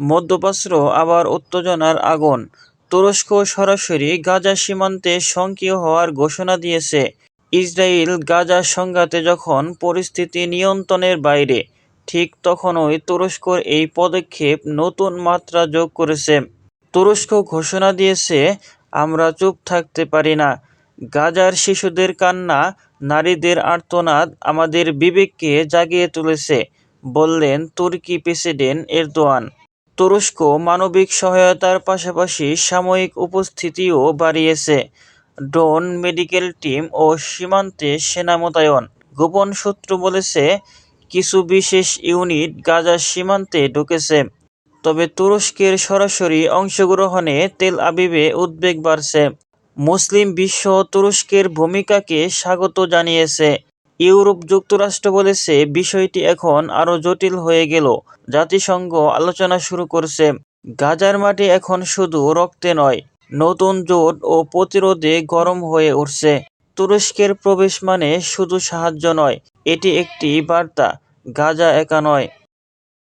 মধ্যপ্রাচ্য আবার উত্তেজনার আগুন। তুরস্ক সরাসরি গাজা সীমান্তে সক্রিয় হওয়ার ঘোষণা দিয়েছে। ইসরায়েল গাজা সংঘাতে যখন পরিস্থিতি নিয়ন্ত্রণের বাইরে, ঠিক তখনই তুরস্কর এই পদক্ষেপ নতুন মাত্রা যোগ করেছে। তুরস্ক ঘোষণা দিয়েছে, আমরা চুপ থাকতে পারি না। গাজার শিশুদের কান্না, নারীদের আর্তনাদ আমাদের বিবেককে জাগিয়ে তুলেছে, বললেন তুর্কি প্রেসিডেন্ট এরদোয়ান। তুরস্ক মানবিক সহায়তার পাশাপাশি সাময়িক উপস্থিতিও বাড়িয়েছে। ড্রোন, মেডিকেল টিম ও সীমান্তে সেনা মোতায়েন। গোপন সূত্র বলেছে, কিছু বিশেষ ইউনিট গাজার সীমান্তে ঢুকেছে। তবে তুরস্কের সরাসরি অংশগ্রহণে তেল আবিবে উদ্বেগ বাড়ছে। মুসলিম বিশ্ব তুরস্কের ভূমিকাকে স্বাগত জানিয়েছে। ইউরোপ যুক্তরাষ্ট্র বলেছে বিষয়টি এখন আরও জটিল হয়ে গেল। জাতিসংঘ আলোচনা শুরু করছে, গাজার মাটি এখন শুধু রক্তে নয়, নতুন জোট ও প্রতিরোধে গরম হয়ে উঠছে। তুরস্কের প্রবেশ মানে শুধু সাহায্য নয়, এটি একটি বার্তা, গাজা একা নয়।